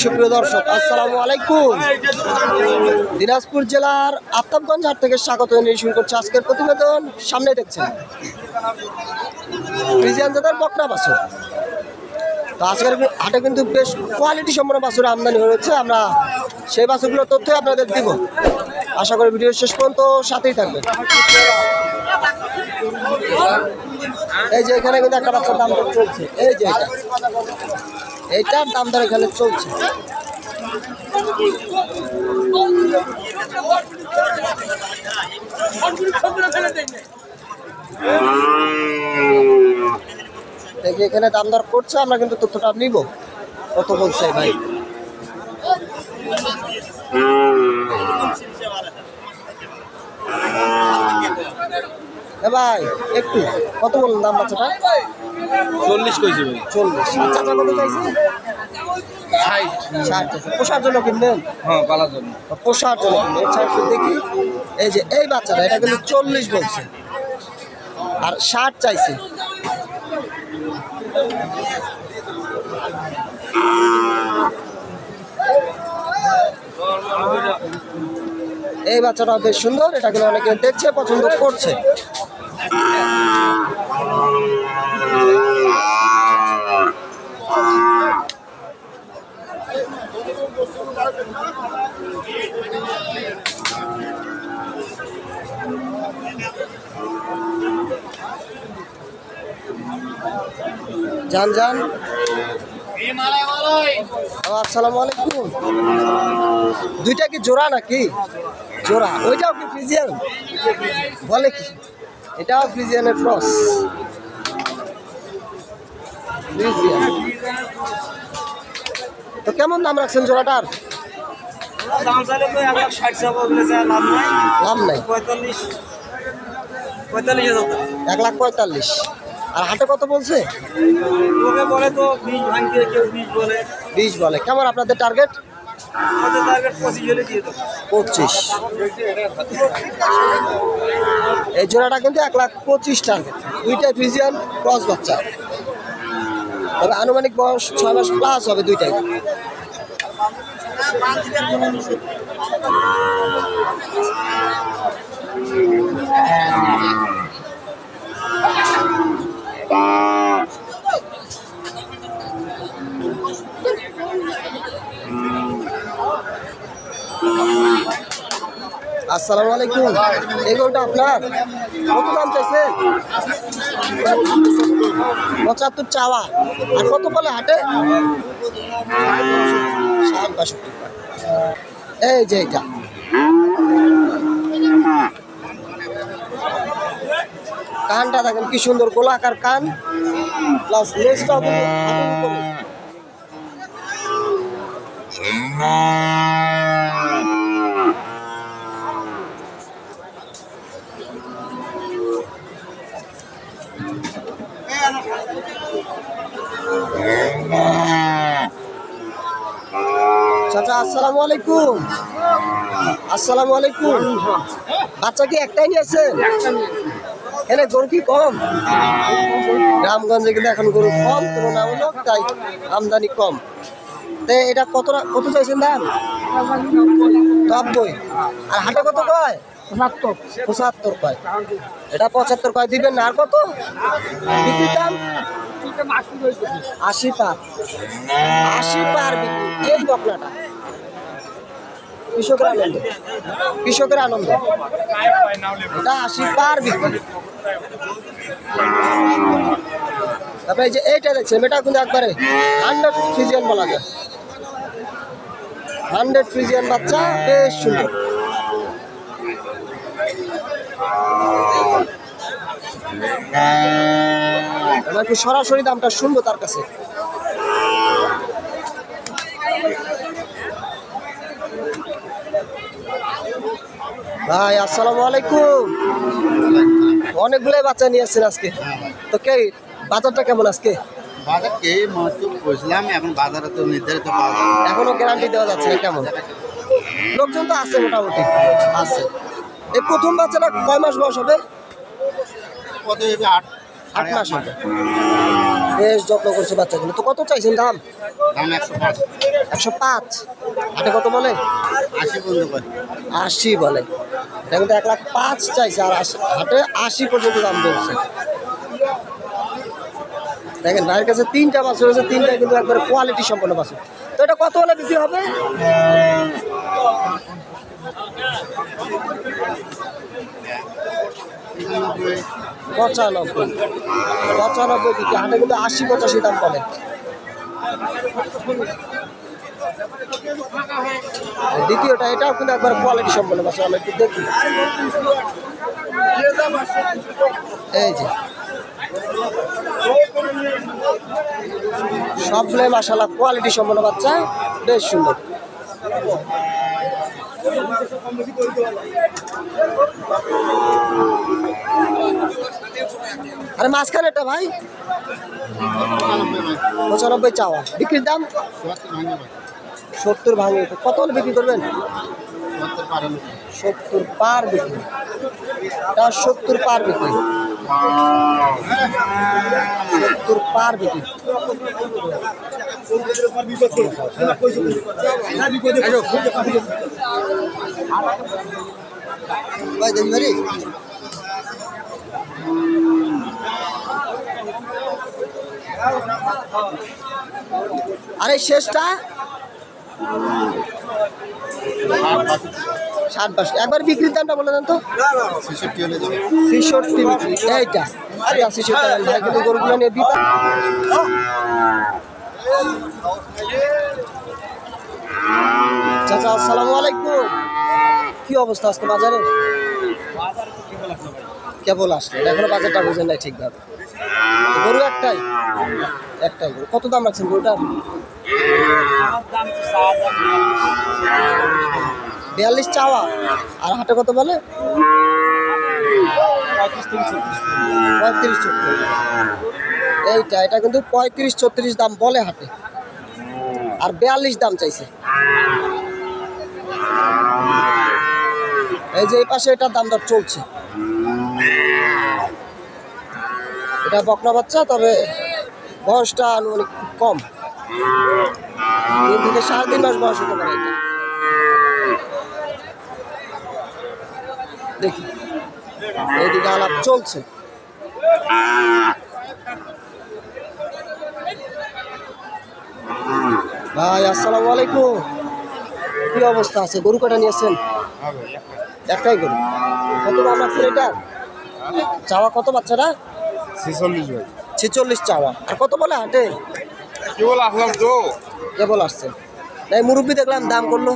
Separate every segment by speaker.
Speaker 1: সুপ্রিয় দর্শক, আসসালামু আলাইকুম। দিনাজপুর জেলার আফতাবগঞ্জ হাট থেকে স্বাগত জানিয়ে শুরু করছে আজকের প্রতিবেদন। সামনে দেখছেন। ফ্রিজিয়ান জাতের বকনা বাছুর। তো আজকের হাটে কিন্তু বেশ কোয়ালিটি সম্পন্ন বাসুর আমদানি হয়েছে আমরা সেই বাছুরগুলোর তথ্য আপনাদের দিব। আশা করি ভিডিও শেষ পর্যন্ত সাথেই থাকবে এই যে এখানে কিন্তু একটা বাচ্চার দাম চলছে। এই যে এইটার দাম দর এখানে চলছে। দেখি এখানে দাম দর করছে, আমরা কিন্তু তথ্যটা নিব। কত বলছে ভাই? ভাই, একটু, কত বললেন দাম বাচ্চাটা?
Speaker 2: চল্লিশ কইছি ভাই।
Speaker 1: চল্লিশ। চাচা কত চাইছে?
Speaker 2: ষাট।
Speaker 1: ষাট পোষার জন্য কিনবেন?
Speaker 2: হ্যাঁ পালার জন্য।
Speaker 1: পোষার জন্য কিনবেন। এর দেখি। এই যে এই বাচ্চাটা এটা কিন্তু চল্লিশ বলছে। আর ষাট চাইছে। এই বাচ্চাটা বেশ সুন্দর। এটা কিন্তু অনেকে দেখছে পছন্দ করছে। যান যান আসসালামু আলাইকুম। দুইটা কি জোড়া নাকি? জোড়া। ওইটাও কি ফ্রিজিয়ান? বলে কি? এটাও ফ্রিজিয়ানের ক্রস। তো কেমন দাম রাখছেন জোড়াটার?
Speaker 2: দাম চাইলে তো এক লাখ ষাট চাপা লাভ নাই।
Speaker 1: লাভ নাই।
Speaker 2: পঁয়তাল্লিশ পঁয়তাল্লিশ হাজার
Speaker 1: এক লাখ পঁয়তাল্লিশ। আর হাটে কত বলছে?
Speaker 2: লোকে বলে তো ভাঙতে কেউ বলে।
Speaker 1: বিশ বলে। কেমন আপনাদের টার্গেট
Speaker 2: আমাদের টার্গেট পঁচিশ হলে দিয়ে দেবো।
Speaker 1: পঁচিশ। এই জোড়াটা কিন্তু এক লাখ পঁচিশ টার্গেট দুইটাই ফ্রিজিয়ান ক্রস বাচ্চা। তবে আনুমানিক বয়স ছয় মাস প্লাস হবে দুইটাই। আসসালামু আলাইকুম। এই গরুটা আপনার? কত দাম চাইছেন? পঁচাত্তর চাওয়া। আর কত বলে হাটে? ষাট বাষট্টি এই যে এটা কানটা দেখেন কি সুন্দর গোলাকার কান প্লাস লেজটাও কিন্তু হাঁটুর উপরে। চাচা আসসালামু আলাইকুম। আসসালামু আলাইকুম। বাচ্চা কি একটাই নিয়েছেন এখানে গরু কি কম? গ্রামগঞ্জে কিন্তু এখন গরু কম তুলনামূলক তাই আমদানি কম। তো এটা কত কত চাইছেন দাম? নব্বই। আর হাটে কত কয়? পঁচাত্তর। কয়। এটা পঁচাত্তর কয় দিবেন না আর কত? বিক্রির দাম? আশি পার। আশি পার বিক্রি। এই বকনাটা কৃষকের আনন্দ। কৃষকের আনন্দ। এটা আশি পার বিক্রি। তারপরে এই যে এইটা দেখছেন, এটা কিন্তু একবারে হান্ড্রেড ফ্রিজিয়ান বলা যায়। হান্ড্রেড ফ্রিজিয়ান বাচ্চা, বেশ সুন্দর। সরাসরি দামটা শুনব তার কাছে? ভাই আসসালামু আলাইকুম। অনেকগুলোই বাচ্চা নিয়ে আসছেন আজকে। তো কে বাজারটা কেমন আজকে?
Speaker 3: মাত্র এখন বাজারে তো নির্ধারিত পাওয়া যায় না।
Speaker 1: এখনও গ্যারান্টি দেওয়া যাচ্ছে না কেমন? লোকজন তো আছে মোটামুটি। আছে। এই প্রথম বাচ্চাটা কয় মাস বয়স হবে?
Speaker 3: কত হবে আট
Speaker 1: আট মাস হবে। বেশ যত্ন করছে বাচ্চাগুলো। তো কত চাইছেন দাম?
Speaker 3: দাম একশো পাঁচ।
Speaker 1: একশো পাঁচ। হাটে কত বলে?
Speaker 3: আশি পর্যন্ত
Speaker 1: আশি বলে। এটা কিন্তু এক লাখ পাঁচ চাইছে, আর হাটে আশি পর্যন্ত দাম বলছে দেখেন, ভাইয়ের কাছে তিনটা বাছুর রয়েছে তিনটা কিন্তু একবারে কোয়ালিটি সম্পন্ন বাছুর। তো এটা কত হলে বিক্রি হবে? পঁচানব্বই। পঁচানব্বই বিক্রি। হাটে কিন্তু আশি পঁচাশি দাম বলে দ্বিতীয়টা, এটাও কিন্তু একবার কোয়ালিটি সম্পন্ন বাছুর, আমরা একটু দেখি। এই যে। সবগুলোই মাসাল্লাহ কোয়ালিটি সম্পন্ন বাচ্চা, বেশ সুন্দর। আরে মাঝখানে এটা ভাই?
Speaker 3: পঁচানব্বই
Speaker 1: চাওয়া। বিক্রির দাম? সত্তর ভাঙে কত হলে বিক্রি করবেন? সত্তর পার বিক্রি। এটা সত্তর পার বিক্রি। সত্তর পার বিক্রি। আরে শেষটা ষাট বাস একবার বিক্রির দামটা বলে দেন তো।
Speaker 3: ছেষট্টি
Speaker 1: বিক্রি। এইটা। কিন্তু গরুগুলো নিয়ে বিপা চাচা আসসালামু আলাইকুম। কি অবস্থা আজকে বাজারে? কেবল আসলে। এটা এখনও বাজারটা বুঝেন নাই ঠিকভাবে। গরু একটাই? একটাই গরু। কত দাম রাখছেন গরুটার? বিয়াল্লিশ চাওয়া। আর হাটে কত বলে? পঁয়ত্রিশ এইটা, এটা কিন্তু পঁয়ত্রিশ ছত্রিশ দাম বলে হাটে। আর বিয়াল্লিশ দাম চাইছে। এই যে এই পাশে এটার দাম দর চলছে। এটা বকনা বাচ্চা, তবে বয়সটা আনুমানিক কম। তিন থেকে সাড়ে তিন মাস বয়স হতে পারে এটা। দেখি। এইদিকে আলাপ চলছে। ভাই আসসালামু আলাইকুম। কি অবস্থা আছে? গরু কটা নিয়েছেন একটাই গরু। কত দাম রাখছেন এটা? চাওয়া কত বাচ্চারা?
Speaker 4: ছেচল্লিশ ভাই।
Speaker 1: ছেচল্লিশ চাওয়া। আর কত বলে হাটে?
Speaker 4: কি বলে আসলাম তো।
Speaker 1: কেবল আসছেন নাই মুরব্বী দেখলাম দাম করল।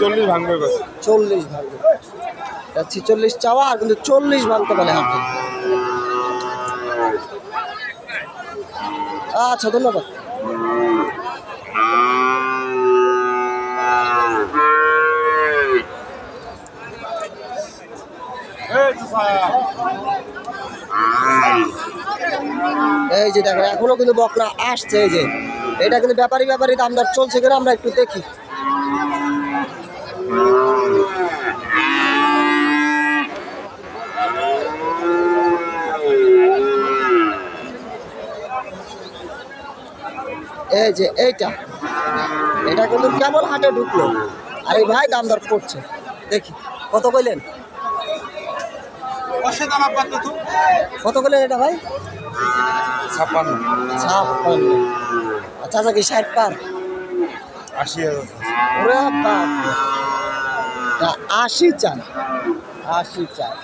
Speaker 4: চল্লিশ ভাঙবে
Speaker 1: চল্লিশ ভাঙবে। ছেচল্লিশ চাওয়া আর কিন্তু চল্লিশ ভাঙতে বলে হাটে আচ্ছা ধন্যবাদ। এই যে দেখেন, এখনও কিন্তু বকনা আসছে, এই যে। এটা কিন্তু ব্যাপারী ব্যাপারী দামদার চলছে কিনা আমরা একটু দেখি। এই যে এইটা। এটা কিন্তু কেবল হাটে ঢুকলো। আর এই ভাই দাম দর করছে। দেখি কত কইলেন? কত কইলেন এটা ভাই?
Speaker 4: ছাপ্পান্ন।
Speaker 1: ছাপ্পান্ন। আচ্ছা আচ্ছা কি ষাট পার?
Speaker 4: আশি হাজার।
Speaker 1: আশি চান। আশি চান।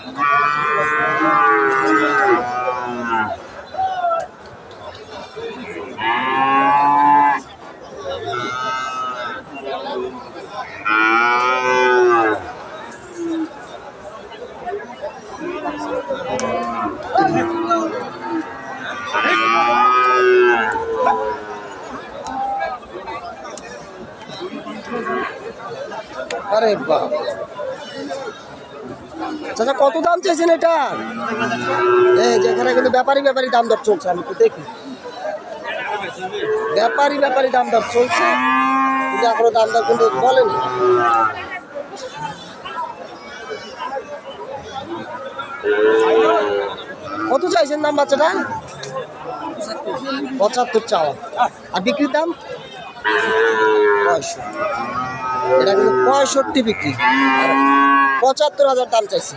Speaker 1: চাচা, কত দাম চাইছেন এটা? এই যেখানে কিন্তু ব্যাপারী ব্যাপারী দাম দর চলছে, আমি দেখি। ব্যাপারী ব্যাপারী দাম দর চলছে। এখনও দাম দর কিন্তু বলেনি। কত চাইছেন দাম বাচ্চাটা? পঁচাত্তর চাওয়া। আর বিক্রির দাম? এটা কিন্তু পঁয়ষট্টি বিক্রি। পঁচাত্তর হাজার দাম চাইছে।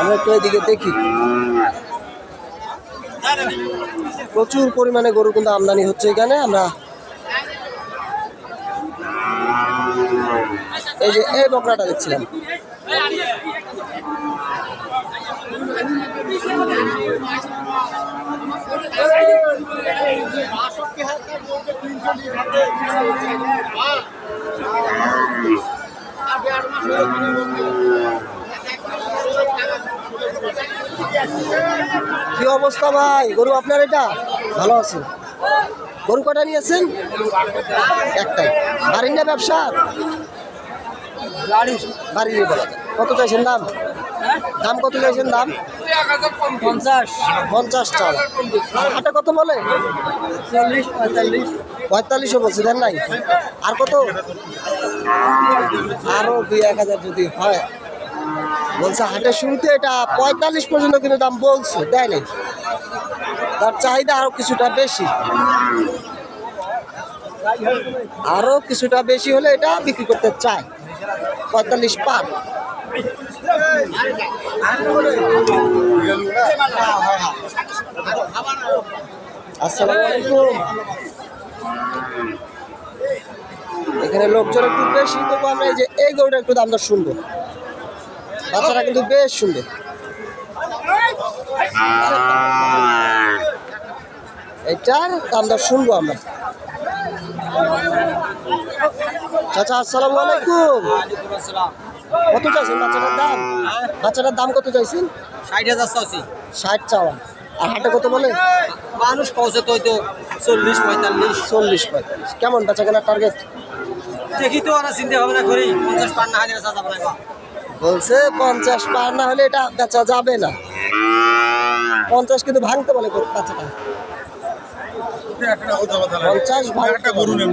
Speaker 1: আমরা একটু এদিকে দেখি। প্রচুর পরিমাণে গরু কিন্তু আমদানি হচ্ছে এখানে। আমরা এই যে এই বকরাটা দেখছিলাম। কি অবস্থা ভাই? গরু আপনার এটা? ভালো আছেন গরু কটা নিয়েছেন একটাই। বাড়ির না ব্যবসা? বাড়ির। বলা কত চাইছেন দাম? দাম কত চাইছেন দাম?
Speaker 2: পঞ্চাশ
Speaker 1: পঞ্চাশ টাকা। হাটে কত বলে?
Speaker 2: চল্লিশ পঁয়তাল্লিশ।
Speaker 1: পঁয়তাল্লিশও বলছে দেন নাই। আর কত? আরও দুই এক হাজার যদি হয়। বলছে হাটের শুরুতে এটা পঁয়তাল্লিশ পর্যন্ত কিন্তু দাম বলছে দেয় নাই। তার চাহিদা আরও কিছুটা বেশি। আরও কিছুটা বেশি হলে এটা বিক্রি করতে চায়। পঁয়তাল্লিশ পার। আসসালামু আলাইকুম। এখানে লোকজন একটু বেশি তবু আমরা যে এই গরুটা একটু দাম দর শুনব বাচ্চাটা কিন্তু বেশ সুন্দর। এটার দাম দর শুনব আমরা। চাচা, আসসালামু আলাইকুম। কত চাইছেন বাচ্চাটার দাম? বাচ্চাটার দাম কত চাইছেন?
Speaker 2: ষাট হাজার চাষি
Speaker 1: ষাট চাওয়া। আর হাটে কত বলে?
Speaker 2: মানুষ পৌঁছে তো হয়তো চল্লিশ পঁয়তাল্লিশ।
Speaker 1: চল্লিশ পঁয়তাল্লিশ। কেমন বেচা কেনার টার্গেট
Speaker 2: দেখি তো ওরা চিন্তা ভাবনা করি। পঞ্চাশ পার না হাজার চাষা বানাইবা
Speaker 1: বলছে পঞ্চাশ পার না হলে এটা বেচা যাবে না। পঞ্চাশ কিন্তু ভাঙতে বলে বাচ্চাটা। পঞ্চাশ ভাঙতে
Speaker 4: নেম